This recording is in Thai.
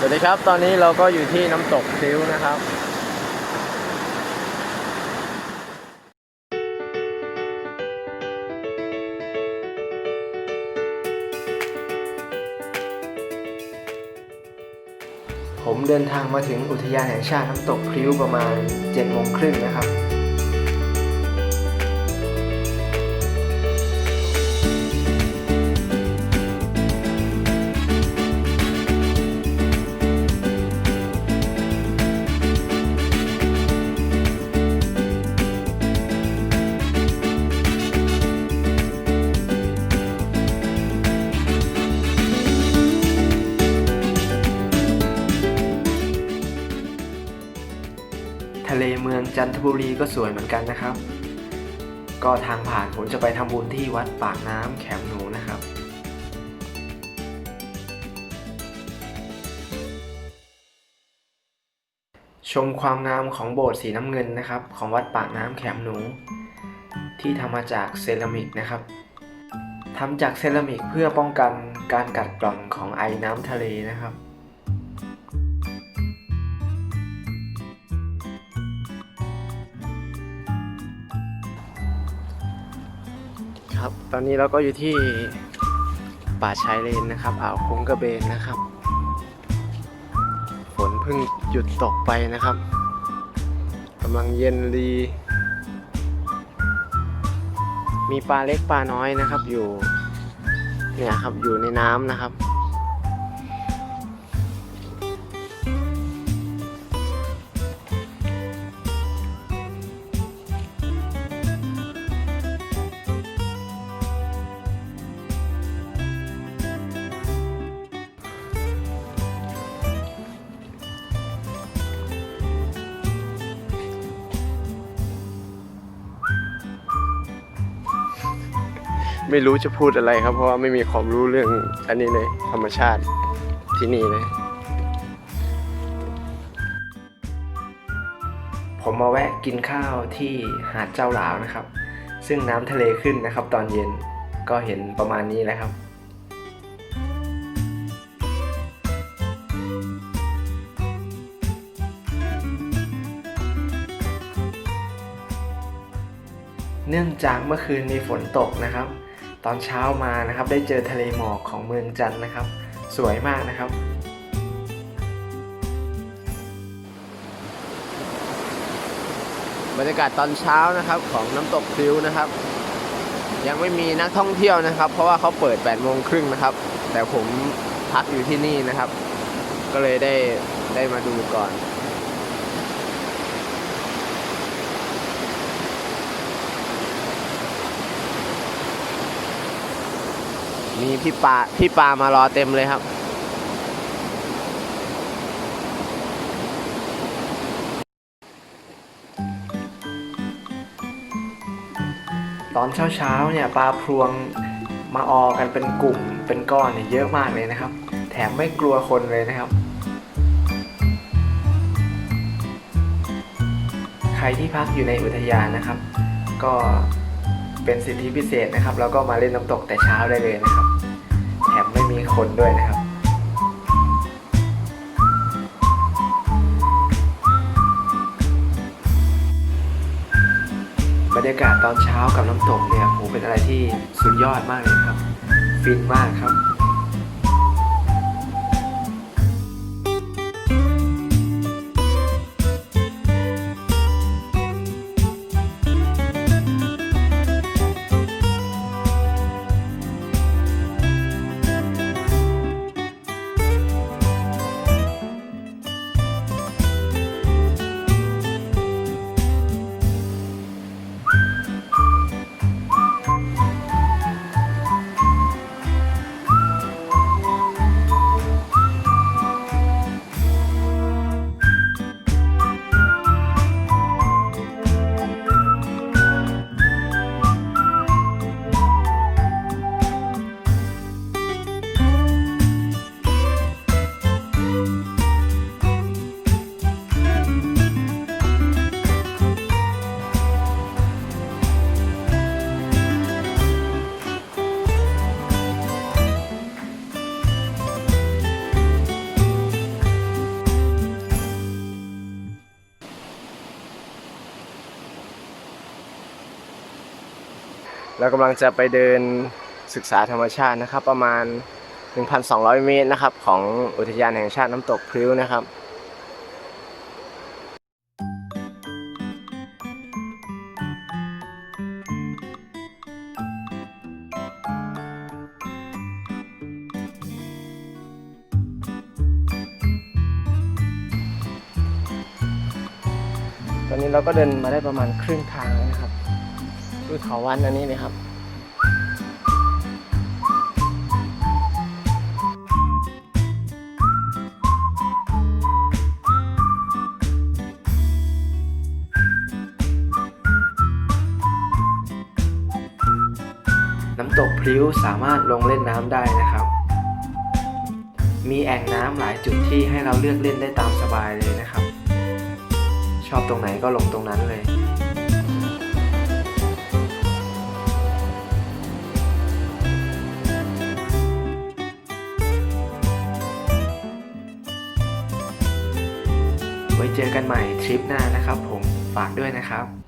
สวัสดีครับ ตอนนี้เราก็อยู่ที่น้ำตกพริ้วนะครับผมเดินทางมาถึงอุทยานแห่งชาติน้ำตกพริ้วประมาณ7โมงครึ่งนะครับ ทะเลเมืองจันทบุรีก็สวยเหมือนกันนะครับ ก็ทางผ่านผมจะไปทำบุญที่วัดปากน้ำแขมหนูนะครับชมความงามของโบสถ์สีน้ำเงินนะครับ ของวัดปากน้ำแขมหนู ที่ทำมาจากเซรามิกนะครับทำจากเซรามิกเพื่อป้องกันการกัดกร่อนของไอน้ำทะเลนะครับ ครับ ตอนนี้เราก็อยู่ที่ป่าชายเลนนะครับ อ่าวคุ้งกระเบนนะครับ ฝนเพิ่งหยุดตกไปนะครับกำลังเย็นดี มีปลาเล็กปลาน้อยนะครับ อยู่ เนี่ยครับอยู่ในน้ำนะครับ ไม่รู้จะพูดอะไรครับ เพราะว่าไม่มีความรู้เรื่องอันนี้เลย ธรรมชาติที่นี่เลยผมมาแวะกินข้าวที่หาดเจ้าหลาวนะครับ ซึ่งน้ำทะเลขึ้นนะครับ ตอนเย็นก็เห็นประมาณนี้แหละครับเนื่องจากเมื่อคืนมีฝนตกนะครับ ตอนเช้ามานะครับได้เจอทะเลหมอกของเมืองจันนะครับ สวยมากนะครับบรรยากาศตอนเช้านะครับของน้ำตกพิ้วนะครับ ยังไม่มีนักท่องเที่ยวนะครับ เพราะว่าเขาเปิด8โมงครึ่งนะครับ แต่ผมพักอยู่ที่นี่นะครับ ก็เลยได้ได้มาดูก่อน มีพี่ปาพี่ปามารอเต็มเลยครับ ตอนเช้าๆเนี่ยปลาพรวงมาออกันเป็นกลุ่มเป็นก้อนเนี่ยเยอะมากเลยนะครับ แถมไม่กลัวคนเลยนะครับ ใครที่พักอยู่ในอุทยานนะครับ ก็ เป็นสิทธิพิเศษนะครับ แล้วก็มาเล่นน้ำตกแต่เช้าได้เลยนะครับ แถมไม่มีคนด้วยนะครับบรรยากาศตอนเช้ากับน้ำตกเนี่ยโหเป็นอะไรที่สุดยอดมากเลยครับ ฟินมากครับบ เรากำลังจะไปเดินศึกษาธรรมชาตินะครับ ประมาณ 1,200 เมตรนะครับ ของอุทยานแห่งชาติน้ำตกพริ้วนะครับตอนนี้เราก็เดินมาได้ประมาณครึ่งทางนะครับ คือเขาวันอันนี้เลยครับ น้ำตกพริ้วสามารถลงเล่นน้ำได้นะครับ มีแอ่งน้ำหลายจุดที่ให้เราเลือกเล่นได้ตามสบายเลยนะครับ ชอบตรงไหนก็ลงตรงนั้นเลย เจอกันใหม่ทริปหน้านะครับผมฝากด้วยนะครับ